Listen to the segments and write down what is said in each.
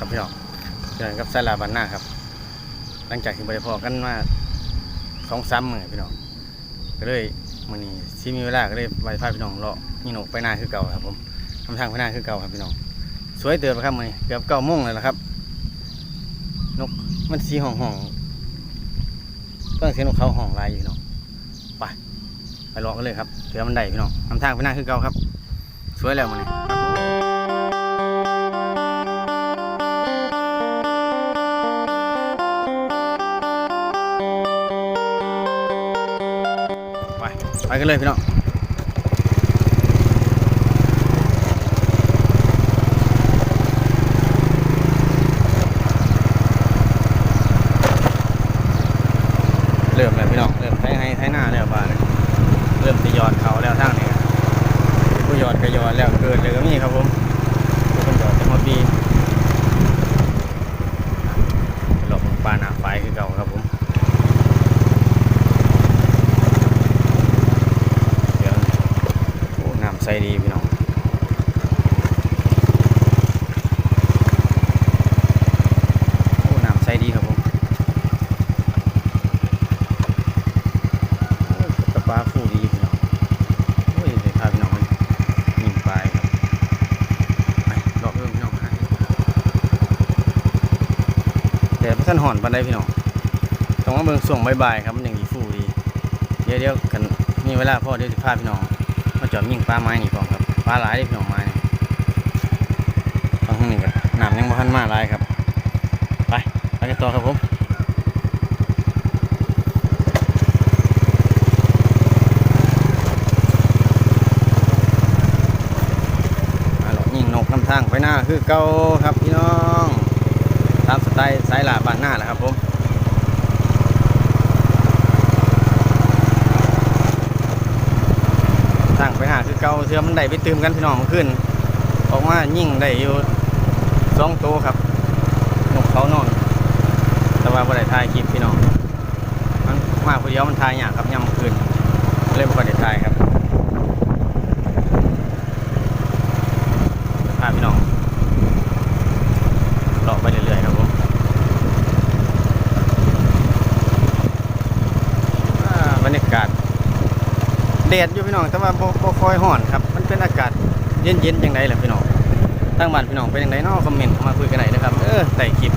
ครับพี่น้องเจอกับสาลาบันหน้าครับ หลังจากที่บริพอกันมาสองสามมื้อพี่น้องก็เลยมื้อนี้สิมีเวลาก็เลยไปพาพี่น้องเลาะนี่นกไปหน้าคือเก่าครับผมทำทางไปหน้าคือเก่าครับพี่น้อง สวยเติบครับมื้อนี้เกือบเก้าโมงเลยละครับ นกมันสีห้องห้องๆเพิ่งเสียงนกเขาห้องลายอยู่พี่น้องไปไปเลาะกันเลยครับเผื่อมันได้พี่น้องทำทางไปหน้าคือเก่าครับ สวยแล้วมื้อนี้ ไปกันเลยพี่น้องเริ่มแล้วพี่น้องเริ่มไถให้ไถหน้าแล้วบ้านยเริ่มจะยอดเขาแล้วทางนี้ผู้ยอดก็ยอดแล้วเกินเลยก็มีครับผมผู้คนยอดจะมาปีหลบปลาหนาไฟคือเก่าครับผมเดี๋ยวโอ้น้ำใสดีพี่น้องโอ้น้ำใสดีครับผม กระปลาคู่ดีพี่น้องโอ้ยเดี๋ยวพาพี่น้องมันยิงปลายครับไปรอบเพิ่มพี่น้องหา แต่พระท่านห่อนปันไดพี่น้องต้องมาเบิ่งส่งบ่ายๆครับมันยังดีฟูดีเดี๋ยวเดี๋ยวกันมีเวลาพ่อเดี๋ยวจะพาพี่น้องมาจอดยิงปลาไม้นี่ก่อนครับปลาหลายเด้พี่น้องไม้นี่ตรงนี้ก็น้ำยังบ่ทันมาหลายครับ ไปไปกันต่อครับผมมาหลอกยิงนกนำทางไปหน้าคือเก่าครับพี่น้อง ตามสไตล์สายลาบานหน้าแหละครับผมทางไปหาคือเก่าเชื่อมันได้ไปตืมกันพี่น้องเมื่อคืนออกมายิ่งได้อยู่สองตัวครับนกเขานอน แต่ว่าบ่ได้ถ่ายคลิปพี่น้องมันมาคนเดียวมันถ่ายยากครับย่ำคืนเลยบ่ค่อได้ถ่ายครับพาพี่น้องเลาะไปเรื่อยๆครับผมอ่าบรรยากาศ แดดอยู่พี่น้องแต่ว่าบ่บ่ค่อยร้อนครับมันเป็นอากาศเย็นๆจังไดล่ะพี่น้องทางบ้านพี่น้องเป็นจังไดเนาะคอมเมนต์มาคุยกันหน่อยนะครับเออใส่คลิป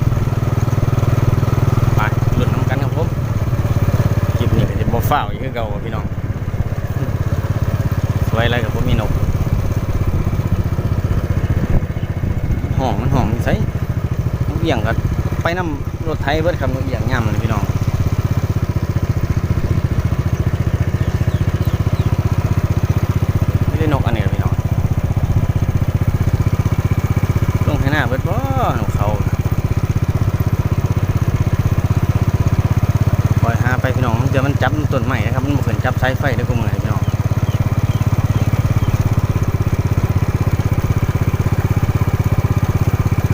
ไปลุ้นน้ำกันครับผมคลิปนี้ก็จะบ่ฟ้าวอีกคือเก่าพี่น้องสวยอะไรกับผมมีนกห้องมันห้องใส่นกเอี่ยงก็ไปน้ำรถไทยเบิดครับนกเอี่ยงย่ำเลยพี่น้องไม่ได้นกอันนี้หรอกพี่น้องลงให้หน้า เบิดบ่นกเขาปล่อยหาไปพี่น้องเดี๋ยวมันจับต้นไม้นะครับมันบ่เคยจับสายไฟได้กูมือพี่น้อง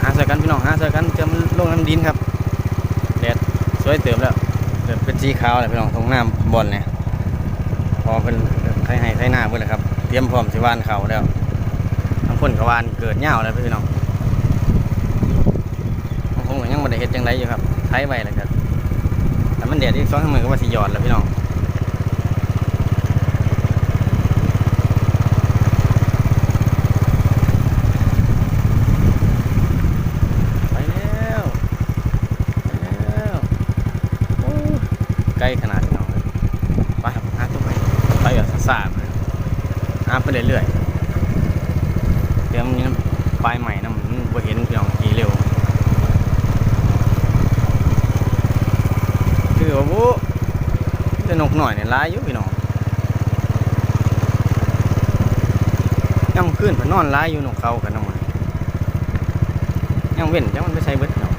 หาใส่กันพี่น้องหาใส่กันเตรียมลงน้ำดินครับแดดสวยเติมแล้วเริ่มเป็นสีขาวแล้วพี่น้องตรงน้ำบอลเนี่ยพอเป็นไข่ให้ไข่หน้าเพื่อนเลยครับเตรียมพร้อมสิวานเขาแล้วทั้งคนกวานเกิดเหย้าแล้วพี่น้อง ยังไม่ได้เฮ็ดจังไรอยู่ครับไถไว้แล้วกันแต่มันแดดอีกสองสามมือก็ว่าสิหยอดแล้วพี่น้องไปแล้วไปแล้วใกล้ขนาดพี่น้องไปครับหาตัวไปไปแบบซ่าๆเลยหาไปเรื่อยๆเดี๋ยวมันนี้ปลายใหม่นะมันเห็นพี่น้องกี่เร็ว อว่าบุจะนกหน่อยเนี่ยร้ายอยู่พี่น้องย่ำขึ้นไปนอนร้ายอยู่นกเขากันน้ำมันยังเว้นจังมันไปใช้เบิดเนาะ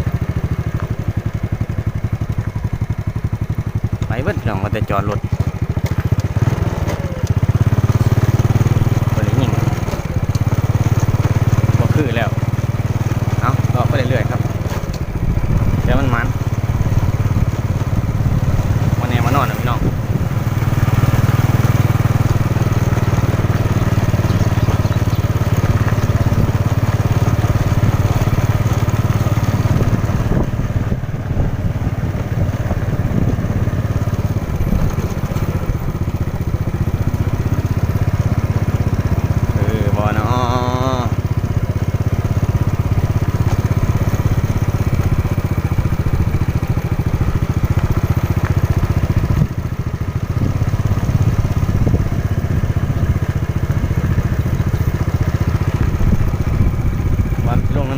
ไปเบิดเนาะมันแต่จอดรถบ่ได้ยิงบ่คือแล้ว เอาเลาะไปเรื่อยๆครับเดี๋ยวมันมันวันนี้มานอนนะพี่น้อง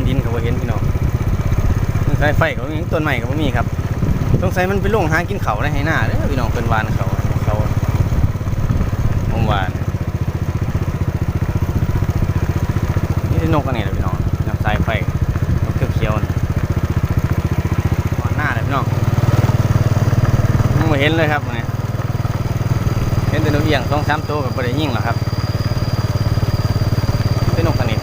ดินก็บ่เห็นพี่น้อง สายไฟก็บ่มีต้นไม้ก็บ่มีครับสงสัยมันไปลงหากินเขาในให้หน้าเด้อพี่น้องเพิ่นวานเขาเขาผมวานนี่นกอันนี้แหละพี่น้องนำสายไฟนกเขียวๆนี่อ่อนหน้าเลยพี่น้องยังบ่เห็นเลยครับเนี่ยเห็นแต่นกเอียงสองสามตัวกับบ่ได้ยิงหรอครับเป็นนกสนิทพี่น้อง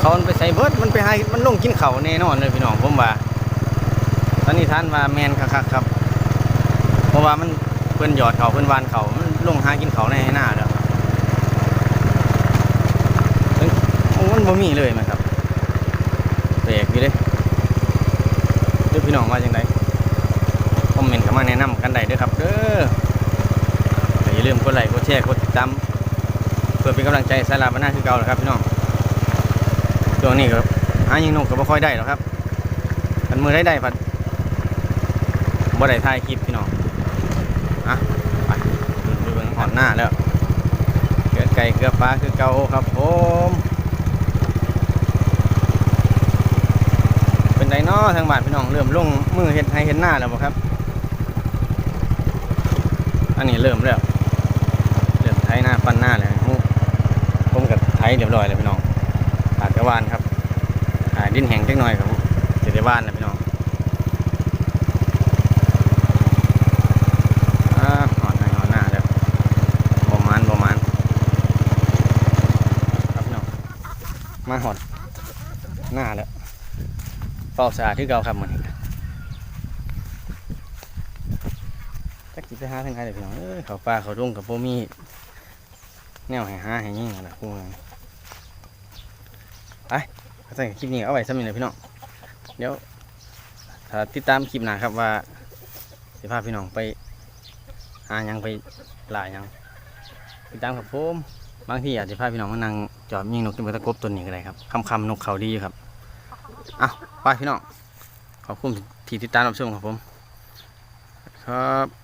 เขามันไปใส่เบิร์ดมันไปให้มันลงกินเขาแน่นอนเลยพี่น้องผมว่าตอนนี้ท่านว่าแมนคักๆครับ เพราะว่ามันเพื่อนหยอดเขาเพื่อนวานเขามันลงหากินเขาในหน้าแล้วเอ้ยโอ้มันบ่มีเลยมั้งครับแปลกอยู่เด้เด้อพี่น้องว่าจังไดคอมเมนต์เข้ามาแนะนำกันได้เด้อครับเด้ออย่าลืมกดไลค์กดแชร์กดติดตามเพื่อเป็นกำลังใจสายลาบานหน้าคือเก่าแหละครับพี่น้อง ช่วงนี้ก็หายิงนกก็บ่ค่อยได้หรอกครับมันมือได้ได้พัดบ่ได้ถ่ายคลิปพี่น้องอะไปดูเบิ่งหอนหน้าแล้วเกิดไก่เกือบปลาคือเกาครับผมเป็นไดน้อทางบ้านพี่น้องเริ่มลงมือเห็ดให้เห็นหน้าแล้วบ่ครับ อันนี้เริ่มแล้วเริ่มไถหน้าปั้นหน้าเลยผมกับไถเรียบร้อยเลยพี่น้อง อาจจะวานครับดินแห้งจักหน่อยครับจะได้วานนะพี่น้องหอนหน้าหอนหน้าแล้วบ่มานบ่มานครับพี่น้องมาหอดหน้าแล้วเฝ้าสะอาดที่เก่าครับมันจักจิไปหาทางใครเลยพี่น้องเอ้ยเขาป่าเขาดงกับโบมีแนวให้หาให้ยิ่งอะไรพวกนั้น ไปก็ใส่คลิปนี้เอาไว้สำหรับพี่น้อง เดี๋ยวถ้าติดตามคลิปหน้าครับว่าสิพาพี่น้องไปหายังไปหลายยังติดตามครับผมบางทีอาจจะพาพี่น้องมานั่งจอบยิงนกที่มันตะกบตัวนี้ก็ได้ครับคำคำๆนกเขาดีอยู่ครับอะไปพี่น้องขอบคุณที่ติดตามรับชมครับผมครับ